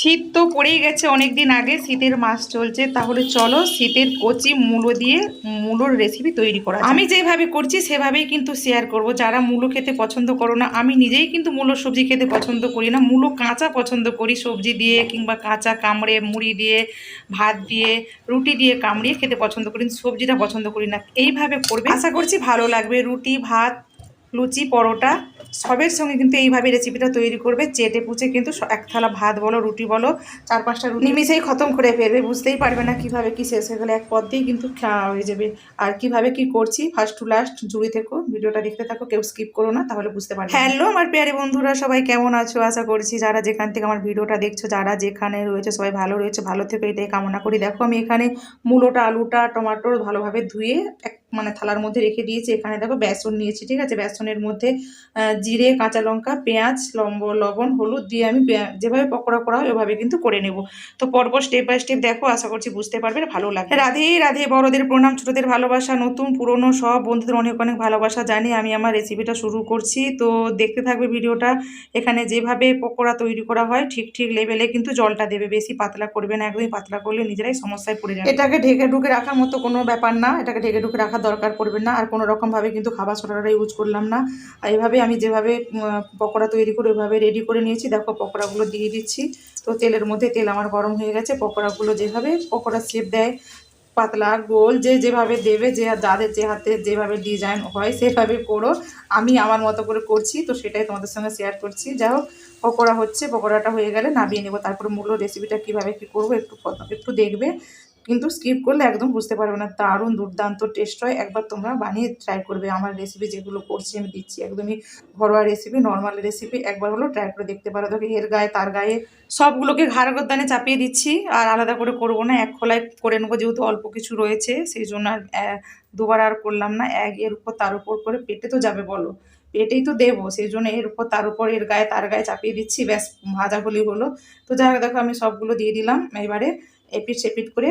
শীত তো পড়েই গেছে অনেক দিন আগে, শীতের মাস চলছে। তাহলে চলো শীতের কচি মূলো দিয়ে মূলোর রেসিপি তৈরি করা আমি যেভাবে করছি সেভাবেই কিন্তু শেয়ার করব। যারা মূলো খেতে পছন্দ করো না, আমি নিজেই কিন্তু মূলো সবজি খেতে পছন্দ করি না। মূলো কাঁচা পছন্দ করি, সবজি দিয়ে কিংবা কাঁচা কামড়ে, মুড়ি দিয়ে, ভাত দিয়ে, রুটি দিয়ে কামড়িয়ে খেতে পছন্দ করি সবজিটা পছন্দ করি না। এইভাবে করবে। আশা করছি ভালো লাগবে। রুটি, ভাত লুচি, পরোটা, সবের সঙ্গে কিন্তু এইভাবে রেসিপিটা তৈরি করবে। চেটে পুচে কিন্তু এক থালা ভাত বলো, রুটি বলো, চার পাঁচটা রুটি নিমিশেই খতম করে ফেলবে। বুঝতেই পারবে না কীভাবে কি শেষ হয়ে গেলে এক পথ দিয়েই কিন্তু খাওয়া হয়ে যাবে। আর কীভাবে কি করছি ফার্স্ট টু লাস্ট জুড়ে থেকো। ভিডিওটা দেখতে থাকো, কেউ স্কিপ করো না, তাহলে বুঝতে পারবে। হ্যালো আমার প্যারে বন্ধুরা, সবাই কেমন আছো? আশা করছি যারা যেখান থেকে আমার ভিডিওটা দেখছ, যারা যেখানে রয়েছে, সবাই ভালো রয়েছে, ভালো থেকে। এটাই কামনা করি। দেখো, আমি এখানে মূলোটা, আলুটা, টমাটোর ভালোভাবে ধুয়ে এক মানে থালার মধ্যে রেখে দিয়েছি। এখানে দেখো বেসন নিয়েছি, ঠিক আছে? বেসনের মধ্যে জিরে, কাঁচা লঙ্কা, পেঁয়াজ, লম্ব, লবণ, হলুদ দিয়ে আমি যেভাবে পকোড়া করা হয় ওভাবে কিন্তু করে নেব। তো পরপর স্টেপ বাই স্টেপ দেখো, আশা করছি বুঝতে পারবে, ভালো লাগে রাধে রাধে, বড়দের প্রণাম, ছোটদের ভালোবাসা, নতুন, পুরনো, সব বন্ধুদের অনেক অনেক ভালোবাসা জানি আমি আমার রেসিপিটা শুরু করছি। তো দেখতে থাকবে ভিডিওটা, এখানে যেভাবে পকোড়া তৈরি করা হয়, ঠিক ঠিক লেভেলে কিন্তু জলটা দেবে, বেশি পাতলা করবে না, একদমই পাতলা করলে নিজেরাই সমস্যায় পড়ে যাবে। এটাকে ঢেকে ঢুকে রাখার মতো কোনো ব্যাপার না, এটাকে ঢেকে ঢুকে রাখার দরকার পড়বে না। আর কোনো রকমভাবে কিন্তু খাবার সোডাটা ইউজ করলাম না। আর এইভাবে আমি যেভাবে পকোড়া তৈরি করে ওইভাবে রেডি করে নিয়েছি। দেখো পকোড়াগুলো দিয়ে দিচ্ছি। তো তেলের মধ্যে তেল আমার গরম হয়ে গেছে। পকোড়াগুলো যেভাবে পকোড়া শেপ দেয়, পাতলা, গোল, যে যেভাবে দেবে, যে যাদের যে হাতে যেভাবে ডিজাইন হয়, সেভাবে করো। আমি আমার মতো করে করছি। তো সেটাই তোমাদের সঙ্গে শেয়ার করছি। যাই হোক, পকোড়া হচ্ছে, পকোড়াটা হয়ে গেলে নামিয়ে নেব। তারপরে মূল রেসিপিটা কীভাবে কী করব একটু একটু দেখবে। কিন্তু স্কিপ করলে একদম বুঝতে পারবে না। দারুণ দুর্দান্ত টেস্ট হয়। একবার তোমরা বানিয়ে ট্রাই করবে। আমার রেসিপি যেগুলো করছি, আমি দিচ্ছি একদমই ঘরোয়া রেসিপি নর্মাল রেসিপি একবার হলো ট্রাই করে দেখতে পারো। দেখো, এর গায়ে, তার গায়ে সবগুলোকে ঘাড় গদ্দানে চাপিয়ে দিচ্ছি। আর আলাদা করে করব না। এক খোলায় করে নেব যেহেতু অল্প কিছু রয়েছে। সেই জন্য আর দুবার আর করলাম না। এক, এর উপর তার উপর করে পেটে তো যাবে বলো। পেটেই তো দেবো। সেই জন্য এর উপর, তার উপর, এর গায়ে, তার গায়ে চাপিয়ে দিচ্ছি। ব্যাস, ভাজা হলেই হলো। তো যাই হোক, দেখো, আমি সবগুলো দিয়ে দিলাম। এবারে এপিট সেপিট করে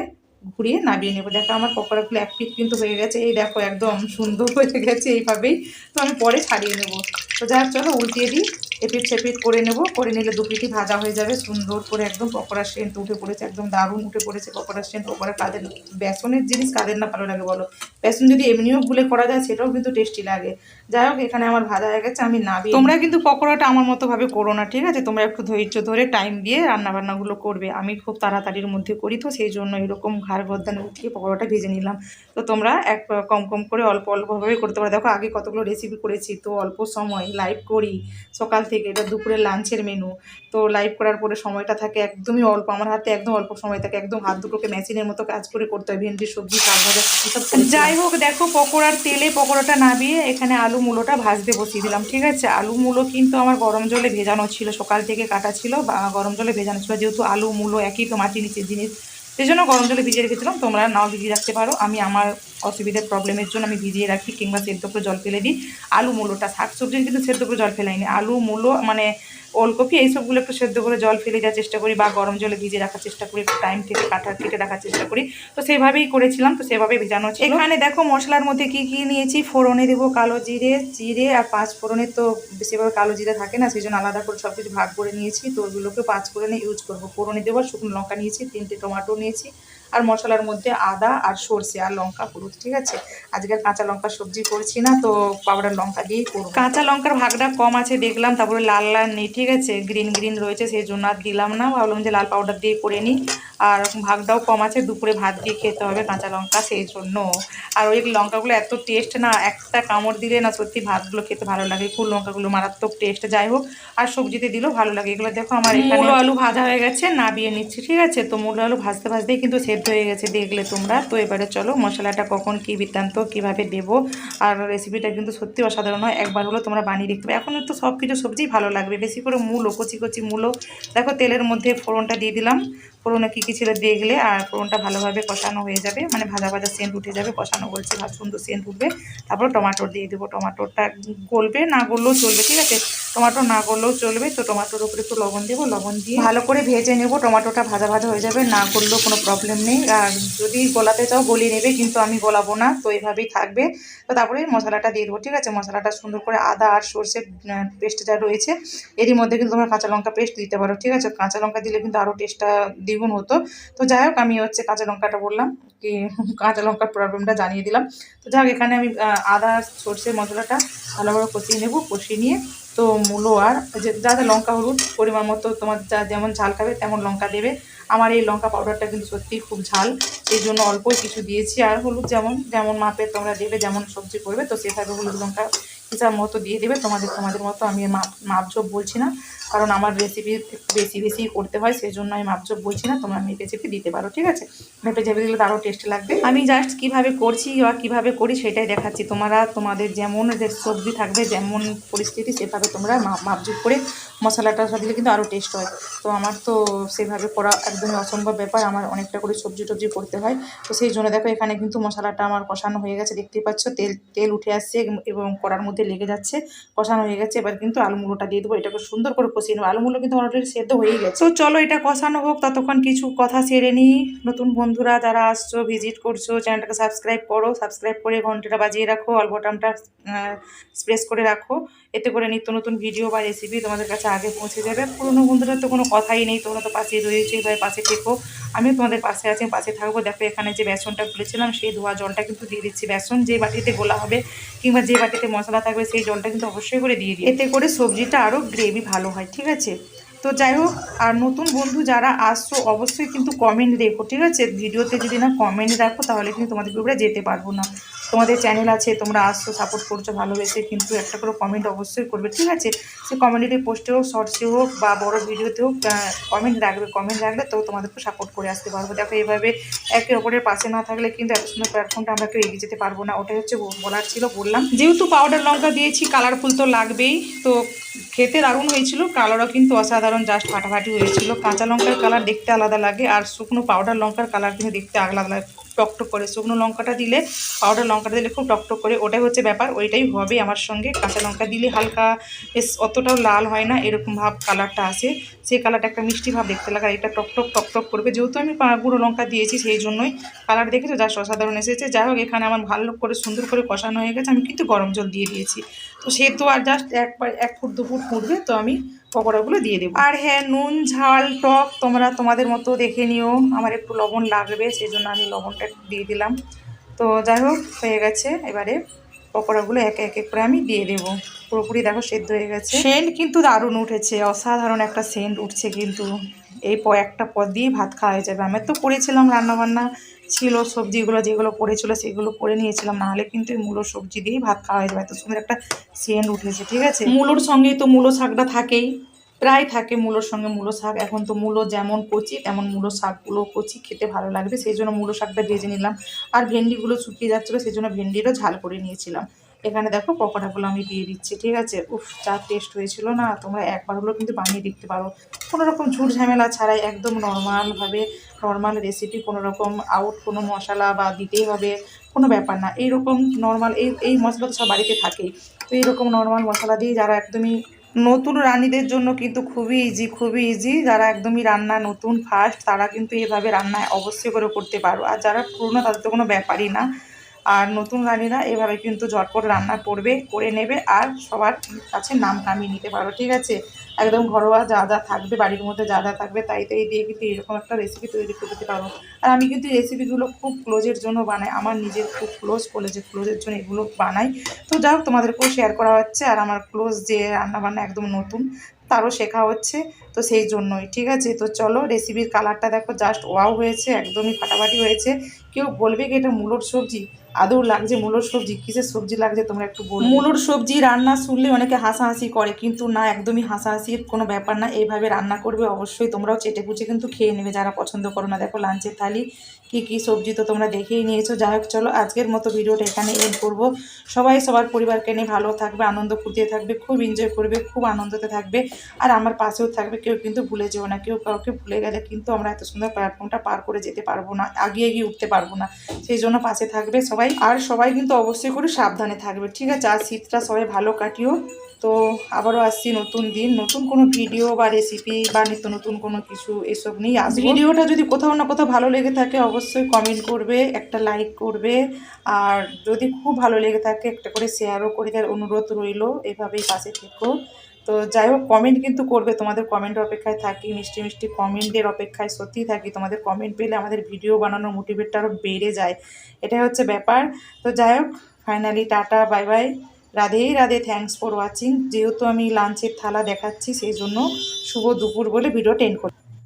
ঘুরিয়ে নামিয়ে নেব। দেখো আমার পকোড়াগুলো এক পিট কিন্তু হয়ে গেছে। এই দেখো একদম সুন্দর হয়ে গেছে এইভাবেই। তো আমি পরে ছাড়িয়ে নেব। তো যার চলো উল্টিয়ে দিই। এপিট সেপিট করে নেব, করে নিলে দু পিঠই ভাজা হয়ে যাবে সুন্দর করে একদম পকোড়ার সেন্ট উঠে পড়েছে, একদম দারুণ উঠে পড়েছে পকোড়ার সেন্ট পকোড়া কাদের বেসনের জিনিস কাদের না ভালো লাগে বলো? বেসন যদি এমনিও গুলে করা যায়, সেটাও কিন্তু টেস্টি লাগে। যাই হোক, এখানে আমার ভাজা হয়ে গেছে, আমি নাবি তোমরা কিন্তু পকোড়াটা আমার মতো ভাবে করো না, ঠিক আছে? তোমরা একটু ধৈর্য ধরে টাইম দিয়ে রান্না বান্নাগুলো করবে। আমি খুব তাড়াতাড়ির মধ্যে করি তো, সেই জন্য এরকম ঘাড় গদ্দানে উঠিয়ে পকোড়াটা ভেজে নিলাম। তো তোমরা এক কম কম করে অল্প অল্পভাবে করতে পারো। দেখো, আগে কতগুলো রেসিপি করেছি, তো অল্প সময় লাইভ করি। সকাল থেকে, এটা দুপুরের লাঞ্চের মেনু তো লাইভ করার পরে সময়টা থাকে একদমই অল্প, আমার হাতে একদম অল্প সময় থাকে, একদম হাত দুটোকে মেশিনের মতো কাজ করে করতে হয় ভেন্ডি সবজি, শাক ভাজা যাই হোক, দেখো পকোড়ার তেলে পকোড়াটা নাবিয়ে এখানে আলু মূলোটা ভাজতে বসিয়ে দিলাম, ঠিক আছে? আলু মূলো কিন্তু আমার গরম জলে ভেজানো ছিল, সকাল থেকে কাটা ছিল, বা গরম জলে ভেজানো ছিল, যেহেতু আলু মূলো একই তো মাটি নিচের জিনিস সেই জন্য গরম জলে ভিজিয়ে রেখেছিলাম। তোমরা নাও ভিজিয়ে রাখতে পারো। আমি আমার অসুবিধার প্রবলেমের জন্য আমি ভিজিয়ে রাখি কিংবা সেদ্ধ করে জল ফেলে দিই। আলু মূলোটা শাক সবজি কিন্তু সেদ্ধ করে জল ফেলাইনি আলু মূলো মানে ওলকপি, এইসবগুলো একটু সেদ্ধ করে জল ফেলে দেওয়ার চেষ্টা করি বা গরম জলে ভিজিয়ে রাখার চেষ্টা করি, একটু টাইম থেকে কাটা কেটে রাখার চেষ্টা করি। তো সেভাবেই করেছিলাম, তো সেভাবে ভেজানো ছিল। এখানে দেখো মশলার মধ্যে কি কি নিয়েছি? ফোড়নে দেবো কালো জিরে জিরে আর পাঁচ ফোড়নে তো বেশিরভাগ কালো জিরে থাকে না, সেই জন্য আলাদা করে সব কিছু ভাগ করে নিয়েছি। তো ওগুলোকে পাঁচ ফোড়নে ইউজ করব। ফোড়নে দেবো শুকনো লঙ্কা নিয়েছি, তিনটে টমাটো নিয়েছি। আর মশলার মধ্যে আদা আর সর্ষে আর লঙ্কা হলুদ ঠিক আছে? আজকে কাঁচা লঙ্কা সবজি করছি না তো পাউডার লঙ্কা দিয়েই করব। কাঁচা লঙ্কার ভাগটা কম আছে দেখলাম তারপরে লাল লাল নেই ঠিক আছে? গ্রিন গ্রিন রয়েছে সেই জন্য আর দিলাম না ভাবলাম যে লাল পাউডার দিয়ে করে নিই। আর ভাগটাও কম আছে দুপুরে ভাত দিয়ে খেতে হবে কাঁচা লঙ্কা সেই জন্য। আর ওই লঙ্কাগুলো এত টেস্ট না একটা কামড় দিলে না সত্যি ভাতগুলো খেতে ভালো লাগে ফুল লঙ্কাগুলো মারাত্মক টেস্ট যাই হোক। আর সবজিতে দিলেও ভালো লাগে এগুলো দেখো আমার এখানে মূলো আলু ভাজা হয়ে গেছে নাবিয়ে নিচ্ছি ঠিক আছে? তো মূলো আলু ভাজতে ভাজতেই কিন্তু সেদ্ধ হয়ে গেছে, দেখলে তোমরা। তো এবারে চলো মশলাটা কখন কি বৃত্তান্ত, কীভাবে দেবো? আর রেসিপিটা কিন্তু সত্যি অসাধারণ হয়। একবার হলো তোমরা বানিয়ে দেখতে এখন তো সব কিছু সবজিই ভালো লাগবে। বেশি করে মূলো, কচি কচি মূলো। দেখো তেলের মধ্যে ফোড়নটা দিয়ে দিলাম। ফোড়নে কী কী ছিল দেখলে আর ফোড়নটা ভালোভাবে কষানো হয়ে যাবে। মানে ভাজা ভাজা সেন্ট উঠে যাবে, কষানো বলছে, ভাত সুন্দর সেন্ট উঠবে। তারপর টমাটোর দিয়ে দেবো। টমাটোরটা গলবে, না গললেও চলবে, ঠিক আছে? টমেটো না করলেও চলবে, তো টমেটোর উপরে একটু লবণ দেবো। লবণ দিয়ে ভালো করে ভেজে নেব। টমেটোটা ভাজা ভাজা হয়ে যাবে, না করলেও কোনো প্রবলেম নেই। আর যদি গলাতে চাও, গলিয়ে নেবে, কিন্তু আমি গলাবো না, তো এইভাবেই থাকবে। তো তারপরে মশলাটা দিয়ে দেবো, ঠিক আছে? মশলাটা সুন্দর করে আদা আর সর্ষের পেস্ট যা রয়েছে, এরই মধ্যে কিন্তু তোমরা কাঁচা লঙ্কা পেস্ট দিতে পারো, ঠিক আছে? কাঁচা লঙ্কা দিলে কিন্তু আরও টেস্টটা দ্বিগুণ হতো। তো যাই হোক, আমি হচ্ছে কাঁচা লঙ্কাটা বললাম কি, কাঁচা লঙ্কার প্রবলেমটা জানিয়ে দিলাম। তো যাই হোক, এখানে আমি আদা সর্ষের মশলাটা ভালোভাবে কষিয়ে নেব, কষিয়ে নিয়ে তো মূলো আর যে যাতে লঙ্কা হলুদ পরিমাণ মতো তোমার যা যেমন ঝাল খাবে তেমন লঙ্কা দেবে। আমার এই লঙ্কা পাউডারটা কিন্তু সত্যিই খুব ঝাল এই জন্য অল্পই কিছু দিয়েছি। আর হলুদ যেমন যেমন মাপে তোমরা দেবে, যেমন সবজি করবে, তো সেভাবে হলুদ লঙ্কা হিসাব মতো দিয়ে দেবে, তোমাদের তোমাদের মতো আমি মাপ মাপঝোপ বলছি না। কারণ আমার রেসিপি বেশি বেশি করতে হয় সেই জন্য আমি মাপঝোপ বলছি না, তোমরা মেপে চেপে দিতে পারো, ঠিক আছে? মেপে চেপে দিলে তো আরও টেস্ট লাগবে। আমি জাস্ট কীভাবে করছি বা কীভাবে করি সেটাই দেখাচ্ছি। তোমরা, তোমাদের যেমন যে সবজি থাকবে, যেমন পরিস্থিতি, সেভাবে তোমরা মাপ মাপঝোপ করে মশলাটা দিলে কিন্তু আরও টেস্ট হয়। তো আমার তো সেভাবে করা একদমই অসম্ভব ব্যাপার, আমার অনেকটা করে সবজি টবজি করতে হয়। তো সেই জন্য দেখো, এখানে কিন্তু মশলাটা আমার কষানো হয়ে গেছে, দেখতেই পাচ্ছ, তেল তেল উঠে আসছে এবং করার মধ্যে লেগে যাচ্ছে, কষানো হয়ে গেছে। এবার কিন্তু আলুমুলোটা দিয়ে দেবো, এটাকে সুন্দর করে কষিয়ে নেব। আলু মুলো কিন্তু অলরেডি সেদ্ধ হয়ে গেছে। তো চলো এটা কষানো হোক, ততক্ষণ কিছু কথা সেরে নিই। নতুন বন্ধুরা যারা আসছো ভিজিট করছ, চ্যানেলটাকে সাবস্ক্রাইব করো সাবস্ক্রাইব করে ঘন্টাটা বাজিয়ে রাখো অল বটামটা স্প্রেস করে রাখো। এতে করে নিত্য নতুন ভিডিও বা রেসিপি তোমাদের কাছে আগে পৌঁছে যাবে। পুরনো বন্ধুরা তো কোনো কথাই নেই, তোমরা তো পাশেই রয়েছে এভাবে পাশে থেকো। আমিও তোমাদের পাশে আছি পাশে থাকব। দেখো, এখানে যে বেসনটা গুলেছিলাম, সেই ধোয়া জলটা কিন্তু দিয়ে দিচ্ছি। বেসন যে বাটিতে গোলা হবে কিংবা যে বাটিতে মশলা থাকবে, সেই জলটা কিন্তু অবশ্যই করে দিয়ে দিই এতে করে সবজিটা আরও গ্রেভি ভালো হয়, ঠিক আছে? তো যাই হোক, আর নতুন বন্ধু যারা আসছো, অবশ্যই কিন্তু কমেন্ট রেখো ঠিক আছে? ভিডিওতে যদি না কমেন্ট রাখো, তাহলে কিন্তু তোমাদের উপরে যেতে পারব না। তোমাদের চ্যানেল আছে, তোমরা আসছো সাপোর্ট করছ, ভালোবেসে কিন্তু একটা করে কমেন্ট অবশ্যই করবে, ঠিক আছে? সে কমেন্টে পোস্টে হোক শর্টসে হোক বা বড় ভিডিওতে হোক কমেন্ট রাখবে কমেন্ট রাখলে তো তোমাদেরকে সাপোর্ট করে আসতে পারব। দেখো, এভাবে একে অপরের পাশে না থাকলে কিন্তু এত সুন্দর প্ল্যাটফর্মটা আমরা কেউ এগিয়ে যেতে পারব না। ওটাই হচ্ছে বলার ছিল, বললাম। যেহেতু পাউডার লঙ্কা দিয়েছি কালারফুল তো লাগবেই, তো খেতে দারুণ হয়েছিল। কালারও কিন্তু অসাধারণ জাস্ট ফাটাফাটি হয়েছিল। কাঁচা লঙ্কার কালার দেখতে আলাদা লাগে, আর শুকনো পাউডার লঙ্কার কালার কিন্তু দেখতে আলাদা লাগে। টকটক করে শুকনো লঙ্কাটা দিলে, পাউডার লঙ্কাটা দিলে খুব টকটক করে, ওটাই হচ্ছে ব্যাপার, ওইটাই হবে আমার সঙ্গে। কাঁচা লঙ্কা দিলে হালকা, বেশ অতটাও লাল হয় না, এরকম ভাব কালারটা আসে সেই কালারটা একটা মিষ্টি ভাব দেখতে লাগে এটা টকটক টকটক করবে। যেহেতু আমি গুঁড়ো লঙ্কা দিয়েছি সেই জন্যই কালার দেখেছ, যা অসাধারণ এসেছে। যাই হোক, এখানে আমার ভালো করে সুন্দর করে কষানো হয়ে গেছে, আমি কিন্তু গরম জল দিয়ে দিয়েছি। তো সে তো আর জাস্ট একবার, এক ফুট, দু ফুট ফুটবে, তো আমি পকোড়াগুলো দিয়ে দেবো। আর হ্যাঁ নুন ঝাল টক তোমরা তোমাদের মতো দেখে নিও। আমার একটু লবণ লাগবে সেই জন্য আমি লবণটা একটু দিয়ে দিলাম। তো যাই হোক হয়ে গেছে। এবারে পকোড়াগুলো একে একে করে আমি দিয়ে দেবো। পুরোপুরি দেখো সেদ্ধ হয়ে গেছে। সেন্ট কিন্তু দারুণ উঠেছে। অসাধারণ একটা সেন্ট উঠছে কিন্তু। এই একটা পদ দিয়ে ভাত খাওয়া যাবে। আমি তো করেছিলাম রান্নাবান্না, ছিল সবজিগুলো যেগুলো পড়েছিল সেগুলো করে নিয়েছিলাম। নাহলে কিন্তু এই মূলো সবজি দিয়েই ভাত খাওয়া হয়ে যাবে। এত সুন্দর একটা সেন্ট উঠেছে, ঠিক আছে? মূলোর সঙ্গেই তো মূলো শাকটা থাকেই। প্রায় থাকে মূলোর সঙ্গে মূলো শাক। এখন তো মূলো যেমন কচি, তেমন মূলো শাকগুলো কচি। খেতে ভালো লাগবে। সেই জন্য মূলো শাকটা ভেজে নিলাম। আর ভেন্ডিগুলো শুকিয়ে যাচ্ছিল, সেই জন্য ভেন্ডিরও ঝাল করে নিয়েছিলাম। এখানে দেখো পকোড়াগুলো আমি দিয়ে দিচ্ছি, ঠিক আছে? উফ, যা টেস্ট হয়েছিল না, তোমরা একবার হলেও কিন্তু বানিয়ে দেখতে পারো। কোনো রকম ঝুট ঝামেলা ছাড়াই একদম নর্মালভাবে নর্মাল রেসিপি কোনো রকম আউট কোনো মশলা বা দিতেই হবে, কোনো ব্যাপার না। এইরকম নর্মাল এই এই মশলা তো সব বাড়িতে থাকেই। তো এইরকম নর্মাল মশলা দিয়ে যারা একদমই নতুন রানীদের জন্য কিন্তু খুবই ইজি খুবই ইজি যারা একদমই রান্না নতুন ফার্স্ট তারা কিন্তু এভাবে রান্না অবশ্যই করে করতে পারো। আর যারা পুরনো, তাদের তো কোনো ব্যাপারই না। আর নতুন রানীরা এভাবে কিন্তু ঝটপট রান্না করবে, করে নেবে আর সবার কাছে নাম কামিয়ে নিতে পারো ঠিক আছে? একদম ঘরোয়া যা যা থাকবে, বাড়ির মধ্যে যা যা থাকবে, তাই তাই দিয়ে কিন্তু এরকম একটা রেসিপি তৈরি করে দিতে পারো আর আমি কিন্তু রেসিপিগুলো খুব ক্লোজের জন্য বানাই, আমার নিজের খুব ক্লোজ কলেজে ক্লোজের জন্য এগুলো বানাই। তো যাই হোক, তোমাদেরকেও শেয়ার করা হচ্ছে আর আমার ক্লোজ যে রান্নাবান্না একদম নতুন, তারও শেখা হচ্ছে, তো সেই জন্যই, ঠিক আছে? তো চলো রেসিপির কালারটা দেখো জাস্ট ওয়াও হয়েছে, একদমই ফাটাফাটি হয়েছে। কেউ বলবে কি এটা মূলোর সবজি? আদৌ লাগছে, মূলোর সবজি, কিসের সবজি লাগছে তোমরা একটু বলো। মূলোর সবজি রান্না শুনলে অনেকে হাসাহাসি করে, কিন্তু না, একদমই হাসাহাসির কোনো ব্যাপার না। এইভাবে রান্না করবে অবশ্যই, তোমরাও চেটে পুচে কিন্তু খেয়ে নেবে যারা পছন্দ করো না। দেখো লাঞ্চের থালি, কী কী সবজি তো তোমরা দেখেই নিয়েছো। যাই হোক, চলো আজকের মতো ভিডিওটা এখানে এড করব। সবাই সবার পরিবারকে নিয়ে ভালো থাকবে, আনন্দ ফুটিয়ে থাকবে, খুব এনজয় করবে, খুব আনন্দতে থাকবে। আর আমার পাশেও থাকবে, কেউ কিন্তু ভুলে যেও না, কেউ কাউকে ভুলে গেলে কিন্তু আমরা এত সুন্দর প্ল্যাটফর্মটা পার করে যেতে পারব না আগিয়ে এগিয়ে উঠতে পারব না। সেই জন্য পাশে থাকবে সবাই। আর সবাই কিন্তু অবশ্যই করে সাবধানে থাকবে। ঠিক আছে আর শীতটা সবাই ভালো কাটিও। তো আবারও আসছি নতুন দিন নতুন কোনো ভিডিও বা রেসিপি বা নিত্য নতুন কোনো কিছু এসব নিয়ে আসব। ভিডিওটা যদি কোথাও না কোথাও ভালো লেগে থাকে অবশ্যই কমেন্ট করবে একটা লাইক করবে। আর যদি খুব ভালো লেগে থাকে একটা করে শেয়ারও করে দেওয়ার অনুরোধ রইল। এভাবেই পাশে থেকো। তো যাই হোক কমেন্ট কিন্তু করবে। তোমাদের কমেন্টের অপেক্ষায় থাকি, মিষ্টি মিষ্টি কমেন্টের অপেক্ষায় সত্যিই থাকি। তোমাদের কমেন্ট পেলে আমাদের ভিডিও বানানোর মোটিভেটটা আরও বেড়ে যায়। এটাই হচ্ছে ব্যাপার। তো যাই হোক finally tata bye bye Radhe Radhe thanks for watching যেহেতু আমি লাঞ্চের থালা দেখাচ্ছি, সেই জন্য শুভ দুপুর বলে ভিডিও টেন করি